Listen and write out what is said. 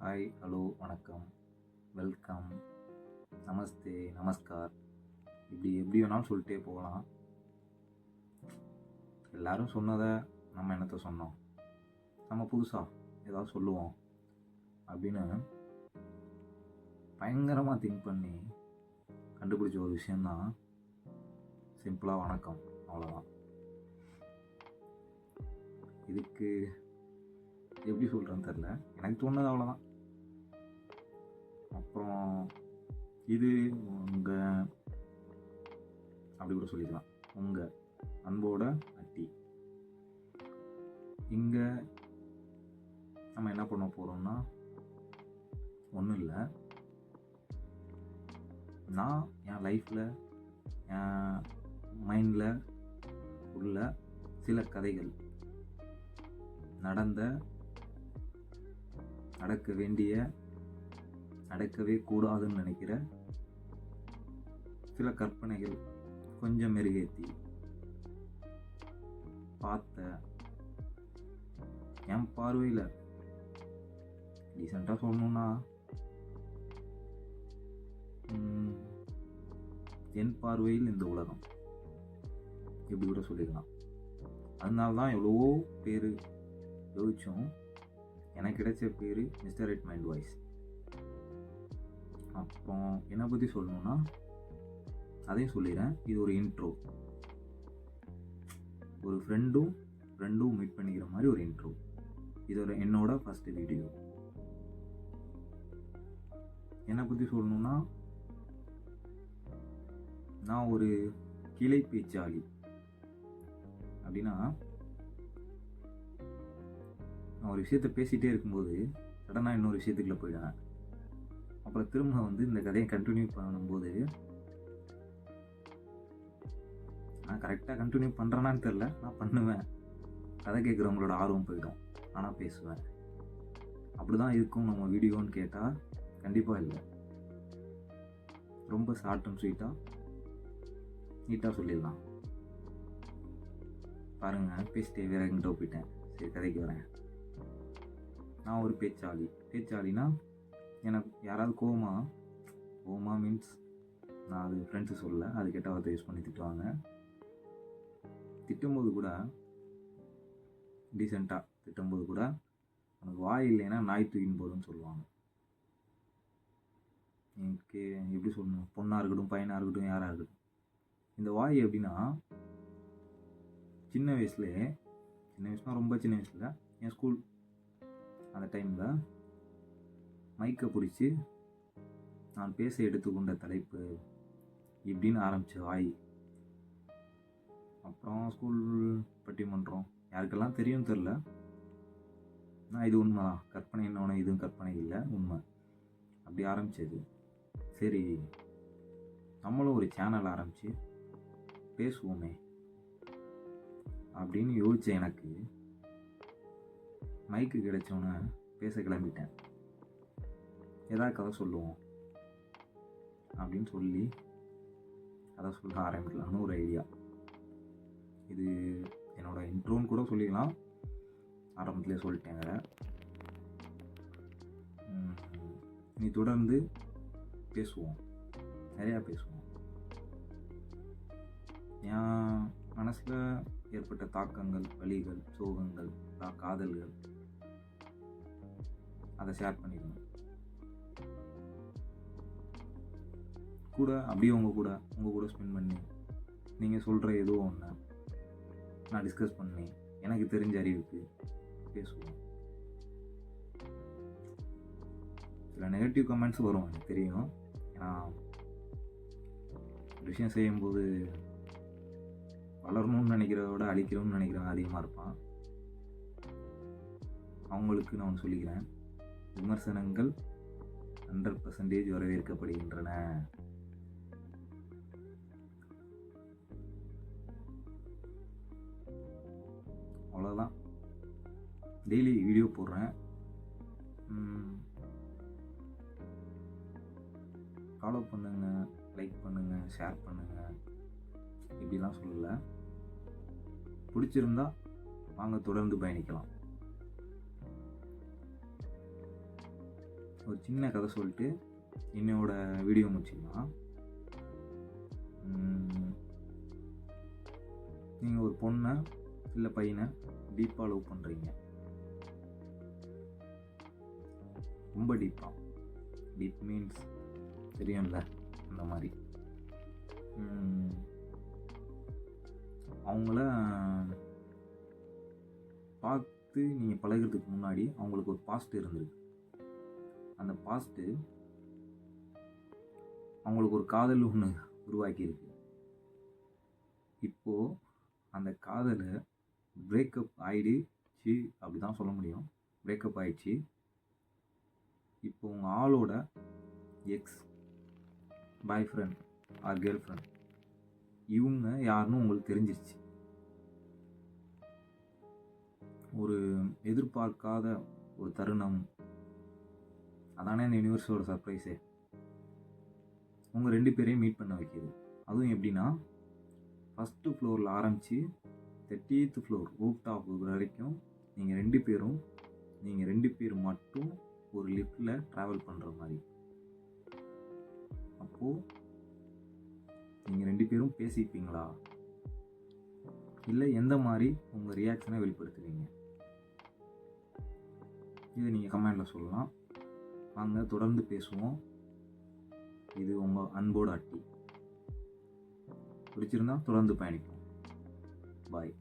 Hi hello வணக்கம். Welcome நமஸ்தே நமஸ்கார் இப்படி எப்படி வேணாலும் சொல்லிட்டே போகலாம். எல்லாரும் சொன்னதை நம்ம என்னத்தை சொன்னோம்? நம்ம புதுசாக ஏதாவது சொல்லுவோம் அப்படின்னு பயங்கரமாக திங்க் பண்ணி கண்டுபிடிச்ச ஒரு விஷயந்தான் சிம்பிளாக வணக்கம். அவ்வளோதான் இதுக்கு எப்படி சொல்கிறேன்னு தெரில எனக்கு தோணுது அவ்வளோதான் அப்புறம் இது உங்கள் அப்படி கூட சொல்லிக்கலாம். உங்கள் அன்போட அட்டி. இங்கே நம்ம என்ன பண்ண போகிறோம்னா ஒன்றும் இல்லை. நான் என் லைஃப்பில் என் மைண்டில் உள்ள சில கதைகள் நடந்த நடக்க வேண்டிய நடக்கவே கூடாதுன்னு நினைக்கிற சில கற்பனைகள் கொஞ்சம் மெருகேற்றி பார்த்த என் பார்வையில் ரீசெண்டாக சொல்லணும்னா என் பார்வையில் இந்த உலகம். இப்படி கூட சொல்லிடலாம். அதனால தான் எவ்வளவோ பேர் யோசித்தோம் எனக்கு கிடைச்ச பேர் மிஸ்டர் எட் மைண்ட் வாய்ஸ் அப்புறம் என்னை பற்றி சொல்லணும்னா அதையும் சொல்லிடுறேன் இது ஒரு இன்ட்ரோ ஒரு ஃப்ரெண்டும் ஃப்ரெண்டும் மீட் பண்ணிக்கிற மாதிரி ஒரு இன்ட்ரோ இது ஒரு என்னோட ஃபஸ்ட்டு வீடியோ என்னை பற்றி சொல்லணும்னா நான் ஒரு கிளை பேச்சாளி. அப்படின்னா நான் ஒரு விஷயத்த பேசிகிட்டே இருக்கும்போது சடனாக இன்னொரு விஷயத்துக்குள்ளே போயிடுவேன். அப்புறம் திரும்ப வந்து இந்த கதையை கண்டினியூ பண்ணும்போது நான் கரெக்டாக கண்டினியூ பண்ணுறேனான்னு தெரில நான் பண்ணுவேன். கதை கேட்குறவங்களோட ஆர்வம் போயிடும். ஆனால் பேசுவேன். அப்படி தான் இருக்கும் நம்ம வீடியோன்னு கேட்டால் கண்டிப்பாக இல்லை. ரொம்ப ஷார்ட் அண்ட் ஸ்வீட்டாக நீட்டாக சொல்லிடலாம். பாருங்கள் பேசிட்டே வேற எங்கிட்ட போயிட்டேன் சரி கதைக்கு வரேன். நான் ஒரு பேச்சாளி. பேச்சாளினா எனக்கு யாராவது கோவமா? கோமா மீன்ஸ் நான் அது ஃப்ரெண்ட்ஸு சொல்ல அது கெட்ட வார்த்தை யூஸ் பண்ணி திட்டுவாங்க. திட்டும்போது கூட டீசெண்டாக திட்டும்போது கூட உனக்கு வாய் இல்லைன்னா நாய் தூக்கின்னு போதுன்னு சொல்லுவாங்க. எனக்கு எப்படி சொல்லணும்? பொண்ணாக இருக்கட்டும் பையனாக இருக்கட்டும் யாராக இருக்கட்டும். இந்த வாய் எப்படின்னா சின்ன வயசுலேயே சின்ன வயசுனா ரொம்ப சின்ன வயசில் என் ஸ்கூல் அந்த டைமில் மைக்கை பிடிச்சி நான் பேச எடுத்துக்கொண்ட தலைப்பு இப்படின்னு ஆரம்பிச்ச வாய். அப்புறம் ஸ்கூல் பட்டிமன்றம். யாருக்கெல்லாம் தெரியும் தெரில. நான் இது உண்மை தான். கற்பனை என்னோட இதுவும் கற்பனை இல்லை. உண்மை. அப்படி ஆரம்பித்தது சரி நம்மளும் ஒரு சேனல் ஆரம்பித்து பேசுவோமே அப்படின்னு யோசிச்ச எனக்கு. மைக்கு கிடைச்சோன்னே பேச கிளம்பிட்டேன். ஏதாவது கதை சொல்லுவோம். அப்படின்னு சொல்லி கதை சொல்ல ஆரம்பிக்கலாம்னு ஒரு ஐடியா இது என்னோட இன்ட்ரோன்னு கூட சொல்லிக்கலாம். ஆரம்பத்துலேயே சொல்லிட்டேங்க நீ தொடர்ந்து பேசுவோம். நிறையா பேசுவோம். என் மனசில் ஏற்பட்ட தாக்கங்கள் வழிகள் சோகங்கள் காதல்கள் அதை ஷேர் பண்ணிக்கணும். கூட அப்படியே உங்கள் கூட உங்கள் கூட ஸ்பெண்ட் பண்ணி நீங்கள் சொல்கிற ஏதோ ஒன்று நான் டிஸ்கஸ் பண்ணி எனக்கு தெரிஞ்ச அறிவுக்கு பேசுவோம். சில நெகட்டிவ் கமெண்ட்ஸ் வரும் எனக்கு தெரியும். ஏன்னா விஷயம் செய்யும்போது வளரணும்னு நினைக்கிறத விட அழிக்கணும்னு நினைக்கிறவன் அதிகமாக இருப்பான். அவங்களுக்கு நான் ஒன்று சொல்லிக்கிறேன். விமர்சனங்கள் ஹண்ட்ரட் பர்சன்டேஜ் வரவேற்கப்படுகின்றன. டெய்லி வீடியோ போடுறேன். ஃபாலோ பண்ணுங்க லைக் பண்ணுங்க ஷேர் பண்ணுங்க. இப்படிலாம் சொல்லலை. பிடிச்சிருந்தா வாங்க தொடர்ந்து பயணிக்கலாம். ஒரு சின்ன கதை சொல்லிட்டு என்னோட வீடியோ முடிச்சுக்கலாம் நீங்கள் ஒரு பொண்ணை இல்லை பையனை டீப்பாக லவ் பண்ணுறீங்க ரொம்ப டீப்பாக டீப் மீன்ஸ் தெரியும்ல அந்த மாதிரி. அவங்கள பார்த்து நீங்கள் பழகுறதுக்கு முன்னாடி அவங்களுக்கு ஒரு பாஸ்ட் இருந்திருக்கு. அந்த பாஸ்ட்டு அவங்களுக்கு ஒரு காதல் ஒன்று உருவாக்கியிருக்கு. இப்போது அந்த காதலை பிரேக்கப் ஆகிடுச்சு அப்படி தான் சொல்ல முடியும். பிரேக்கப் ஆகிடுச்சு இப்போ உங்கள் ஆளோட ex boyfriend or girlfriend இவங்க யாருன்னு உங்களுக்கு தெரிஞ்சிருச்சு. ஒரு எதிர்பார்க்காத ஒரு தருணம். அதானே அந்த யூனிவர்ஸோட சர்ப்ரைஸே உங்கள் ரெண்டு பேரையும் மீட் பண்ண வைக்கிது. அதுவும் எப்படின்னா ஃபஸ்ட்டு ஃப்ளோரில் ஆரம்பித்து தேர்ட்டீத் ஃப்ளோர் ரூப் டாப் வரைக்கும் நீங்கள் ரெண்டு பேரும் நீங்கள் ரெண்டு பேர் மட்டும் ஒரு லிஃப்டில் ட்ராவல் பண்ணுற மாதிரி. அப்போது நீங்கள் ரெண்டு பேரும் பேசிப்பீங்களா? இல்லை எந்த மாதிரி உங்கள் ரியாக்ஷனை வெளிப்படுத்துவீங்க? இதை நீங்கள் கமெண்டில் சொல்லலாம். வாங்க தொடர்ந்து பேசுவோம். இது உங்கள் அன்போட அட்டி. பிடிச்சிருந்தா தொடர்ந்து பயணிப்போம். பாய்